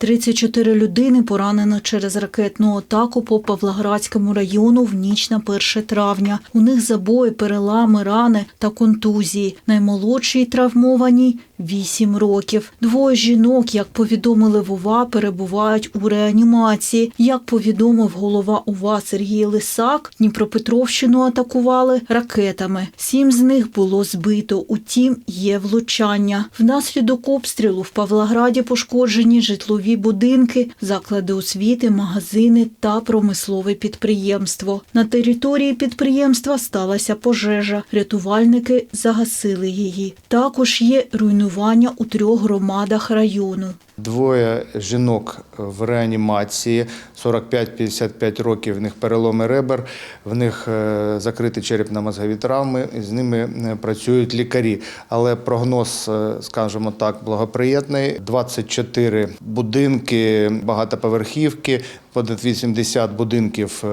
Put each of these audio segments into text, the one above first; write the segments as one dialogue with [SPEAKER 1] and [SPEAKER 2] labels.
[SPEAKER 1] 34 людини поранено через ракетну атаку по Павлоградському району в ніч на 1 травня. У них забої, перелами, рани та контузії. Наймолодшій травмованій 8 років. Двоє жінок, як повідомили в УВА, перебувають у реанімації. Як повідомив голова УВА Сергій Лисак, Дніпропетровщину атакували ракетами. Сім з них було збито, утім є влучання. Внаслідок обстрілу в Павлограді пошкоджені житлові будинки, заклади освіти, магазини та промислове підприємство. На території підприємства сталася пожежа. Рятувальники загасили її. Також є руйнування у трьох громадах району.
[SPEAKER 2] Двоє жінок в реанімації, 45-55 років, в них переломи ребер, в них е, закриті черепно-мозгові травми, з ними е, працюють лікарі. Але прогноз, е, скажімо так, благоприємний. 24 будинки, багатоповерхівки, понад 80 будинків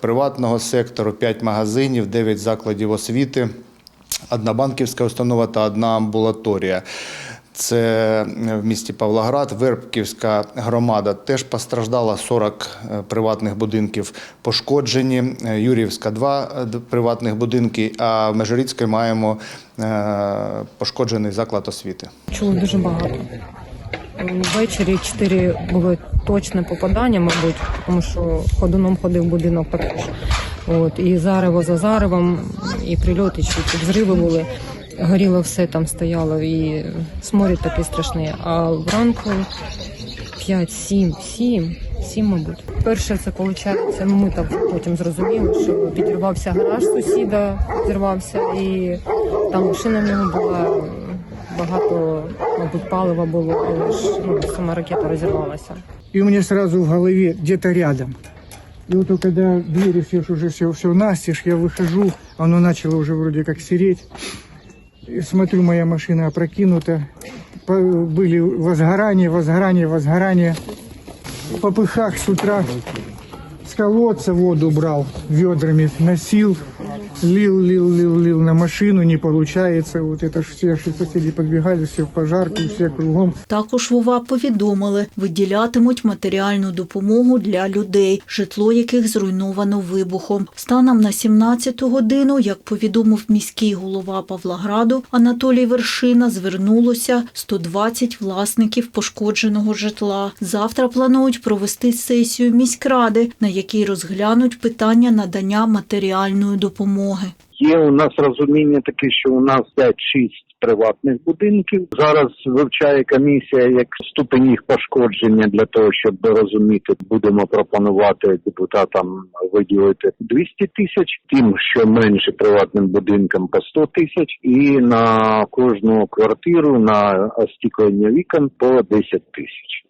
[SPEAKER 2] приватного сектору, 5 магазинів, 9 закладів освіти, одна банківська установа та одна амбулаторія. Це в місті Павлоград, Вербківська громада теж постраждала 40 е, приватних будинків пошкоджені. Е, Юрівська два е, приватних будинки, а в Межиріцькій маємо е, пошкоджений заклад освіти.
[SPEAKER 3] Чули дуже багато. Ввечері чотири були точне попадання, мабуть, тому що ходуном ходив будинок також. От, і зарево за заревом, і прильоти, чи взриви були. Горіло все там стояло, і сморід такий страшний. А вранку 5, 7, 7, 7, мабуть. Перше, це виходить, ну ми так потім зрозуміли, що підірвався гараж сусіда, зірвався, і там машина в нього була. Багато, мабуть, палива було, але ж ну, сама ракета розірвалася.
[SPEAKER 4] и у меня сразу в голове где-то рядом. И вот только когда двери все ж уже все, все настежь, я выхожу, оно начало уже вроде как сереть. Смотрю, моя машина опрокинута. Были возгорания, возгорания, возгорания. В попыхах с утра с колодца воду брал, ведрами носил, лил, лил, лил, лил на машину, не получается. Вот это ж все ж соседи подбегали, все в пожарку, все кругом.
[SPEAKER 1] Також в УВА повідомили, виділятимуть матеріальну допомогу для людей, житло яких зруйновано вибухом. Станом на 17 годину, як повідомив міський голова Павлограду Анатолій Вершина, звернулося 120 власників пошкодженого житла. Завтра планують провести сесію міськради, на якій розглянуть питання надання матеріальної допомоги.
[SPEAKER 5] Є у нас розуміння таке, що у нас 5-6 приватних будинків. Зараз вивчає комісія як ступень їх пошкодження для того, щоб розуміти, будемо пропонувати депутатам виділити 200 тисяч, тим, що менше приватним будинкам по 100 тисяч, і на кожну квартиру на остіклення вікон по 10 тисяч.